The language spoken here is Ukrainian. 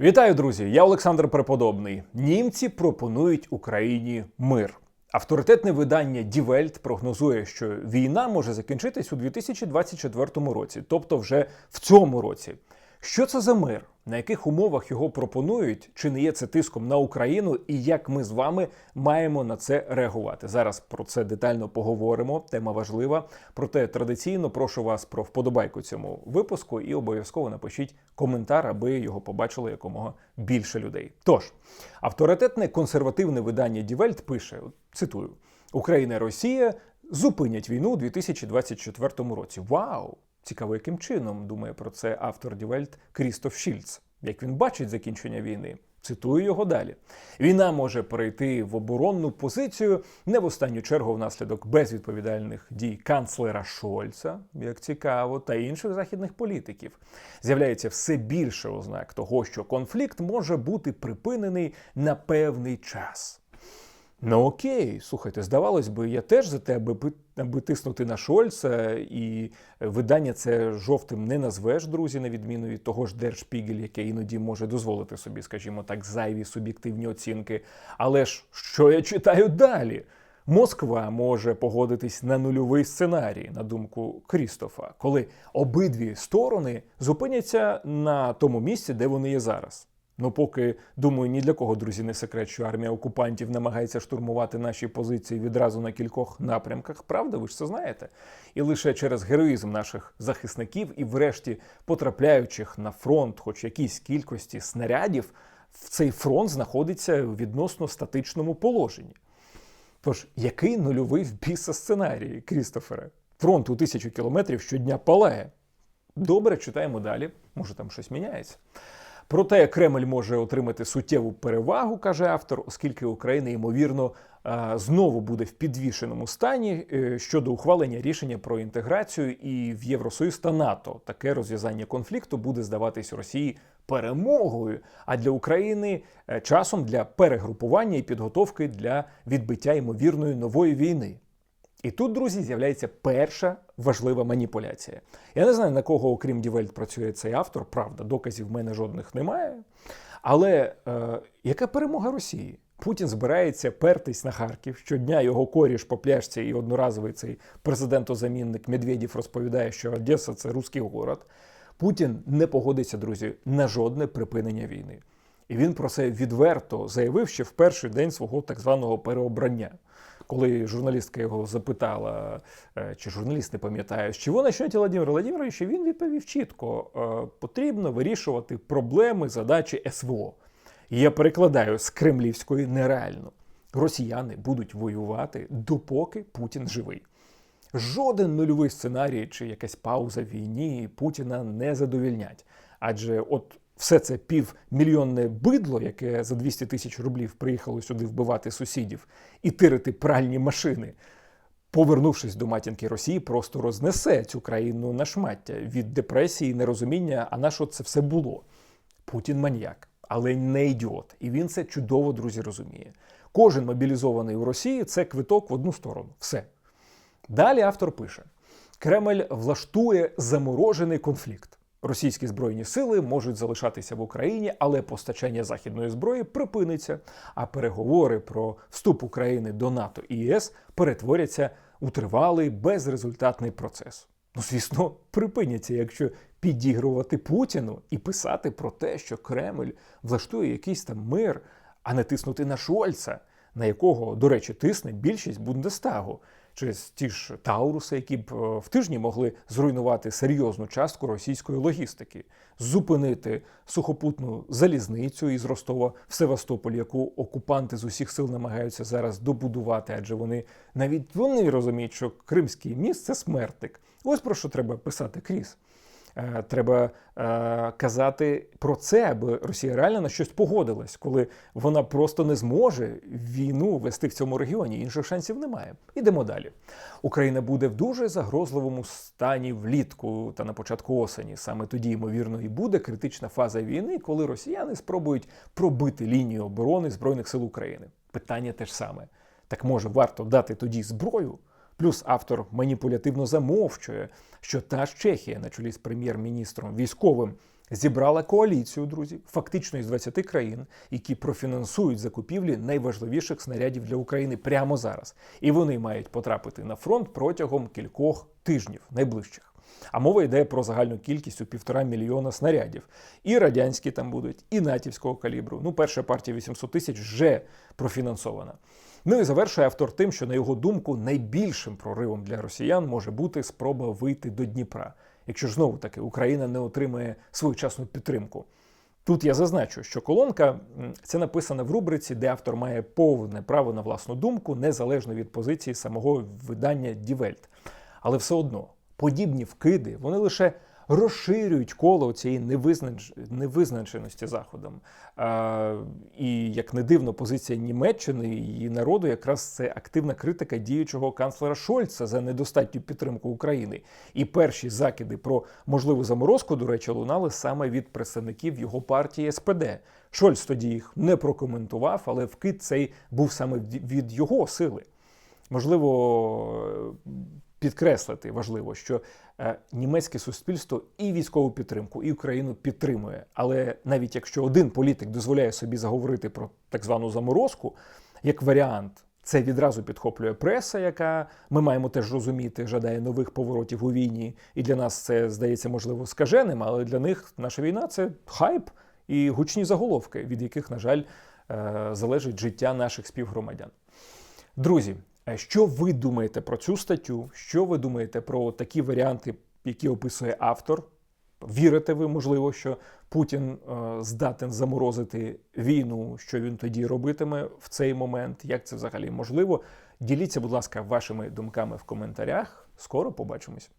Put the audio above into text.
Вітаю, друзі! Я Олександр Преподобний. Німці пропонують Україні мир. Авторитетне видання Welt прогнозує, що війна може закінчитись у 2024 році, тобто вже в цьому році. Що це за мир? На яких умовах його пропонують? Чи не є це тиском на Україну? І як ми з вами маємо на це реагувати? Зараз про це детально поговоримо. Тема важлива. Проте традиційно прошу вас про вподобайку цьому випуску і обов'язково напишіть коментар, аби його побачило якомога більше людей. Тож авторитетне консервативне видання Welt пише: цитую: Україна і Росія зупинять війну у 2024 році. Вау! Цікаво, яким чином думає про це автор Дівельт Крістоф Шільц. Як він бачить закінчення війни, цитую його далі. Війна може перейти в оборонну позицію не в останню чергу внаслідок безвідповідальних дій канцлера Шольца, як цікаво, та інших західних політиків. З'являється все більше ознак того, що конфлікт може бути припинений на певний час. Ну окей, слухайте, здавалось би, я теж за те, аби, аби тиснути на Шольца, і видання це жовтим не назвеш, друзі, на відміну від того ж Держпігель, яке іноді може дозволити собі, скажімо так, зайві суб'єктивні оцінки. Але ж що я читаю далі? Москва може погодитись на нульовий сценарій, на думку Крістофа, коли обидві сторони зупиняться на тому місці, де вони є зараз. Ну, поки думаю, ні для кого, друзі, не секрет, що армія окупантів намагається штурмувати наші позиції відразу на кількох напрямках. Правда, ви ж це знаєте? І лише через героїзм наших захисників і, врешті, потрапляючих на фронт, хоч якійсь кількості снарядів, в цей фронт знаходиться у відносно статичному положенні. Тож, який нульовий в біса сценарій, Крістофере? Фронт у тисячу кілометрів щодня палає. Добре, читаємо далі. Може, там щось міняється. Проте Кремль може отримати суттєву перевагу, каже автор, оскільки Україна ймовірно знову буде в підвішеному стані е, щодо ухвалення рішення про інтеграцію і в Євросоюз та НАТО. Таке розв'язання конфлікту буде здаватись Росії перемогою, а для України е, часом для перегрупування і підготовки для відбиття ймовірної нової війни. І тут, друзі, з'являється перша важлива маніпуляція. Я не знаю, на кого, окрім Дівельт, працює цей автор, правда, доказів в мене жодних немає. Але е, яка перемога Росії? Путін збирається пертись на Харків. Щодня його коріш по пляжці і одноразовий цей президентозамінник Медведєв розповідає, що Одеса це руський город. Путін не погодиться, друзі, на жодне припинення війни. І він про це відверто заявив ще в перший день свого так званого переобрання коли журналістка його запитала, е, чи журналіст не пам'ятає, з чого почнете Владимир Владимирович, він відповів чітко: е, потрібно вирішувати проблеми задачі СВО. І я перекладаю з кремлівської нереально. Росіяни будуть воювати, допоки Путін живий. Жоден нульовий сценарій чи якась пауза в війні Путіна не задовільнять. Адже от все це півмільйонне бидло, яке за 200 тисяч рублів приїхало сюди вбивати сусідів і тирити пральні машини. Повернувшись до матінки Росії, просто рознесе цю країну на шмаття від депресії, нерозуміння, а на що це все було. Путін маніяк, але не ідіот. І він це чудово, друзі, розуміє. Кожен мобілізований у Росії це квиток в одну сторону. Все. Далі автор пише: Кремль влаштує заморожений конфлікт. Російські збройні сили можуть залишатися в Україні, але постачання західної зброї припиниться. А переговори про вступ України до НАТО і ЄС перетворяться у тривалий безрезультатний процес. Ну, звісно, припиняться, якщо підігрувати Путіну і писати про те, що Кремль влаштує якийсь там мир, а не тиснути на Шольца, на якого, до речі, тисне більшість Бундестагу через ті ж Тауруси, які б е, в тижні могли зруйнувати серйозну частку російської логістики, зупинити сухопутну залізницю із Ростова в Севастополь, яку окупанти з усіх сил намагаються зараз добудувати, адже вони навіть вони розуміють, що Кримський міст це смертник. Ось про що треба писати крізь. Е, треба е, казати про це, аби Росія реально на щось погодилась, коли вона просто не зможе війну вести в цьому регіоні. Інших шансів немає. Ідемо далі. Україна буде в дуже загрозливому стані влітку та на початку осені. Саме тоді, ймовірно, і буде критична фаза війни, коли росіяни спробують пробити лінію оборони збройних сил України. Питання те ж саме: так може варто дати тоді зброю? Плюс автор маніпулятивно замовчує, що та ж Чехія, на чолі з прем'єр-міністром військовим зібрала коаліцію, друзі, фактично із 20 країн, які профінансують закупівлі найважливіших снарядів для України прямо зараз. І вони мають потрапити на фронт протягом кількох тижнів найближчих. А мова йде про загальну кількість у півтора мільйона снарядів. І радянські там будуть, і натівського калібру. Ну, перша партія 800 тисяч вже профінансована. Ну і завершує автор тим, що на його думку найбільшим проривом для росіян може бути спроба вийти до Дніпра, якщо ж знову таки Україна не отримає своєчасну підтримку. Тут я зазначу, що колонка це написана в рубриці, де автор має повне право на власну думку, незалежно від позиції самого видання Дівельт. Але все одно подібні вкиди вони лише розширюють коло цієї невизнач... невизначеності заходом. І як не дивно, позиція Німеччини і її народу якраз це активна критика діючого канцлера Шольца за недостатню підтримку України. І перші закиди про можливу заморозку, до речі, лунали саме від представників його партії СПД. Шольц тоді їх не прокоментував, але вкид цей був саме від його сили. Можливо, підкреслити важливо, що е, німецьке суспільство і військову підтримку, і Україну підтримує. Але навіть якщо один політик дозволяє собі заговорити про так звану заморозку, як варіант, це відразу підхоплює преса, яка ми маємо теж розуміти, жадає нових поворотів у війні. І для нас це здається можливо скаженим, але для них наша війна це хайп і гучні заголовки, від яких, на жаль, е, залежить життя наших співгромадян. Друзі, що ви думаєте про цю статтю? Що ви думаєте про такі варіанти, які описує автор? Вірите ви, можливо, що Путін е, здатен заморозити війну, що він тоді робитиме в цей момент? Як це взагалі можливо? Діліться, будь ласка, вашими думками в коментарях. Скоро побачимось.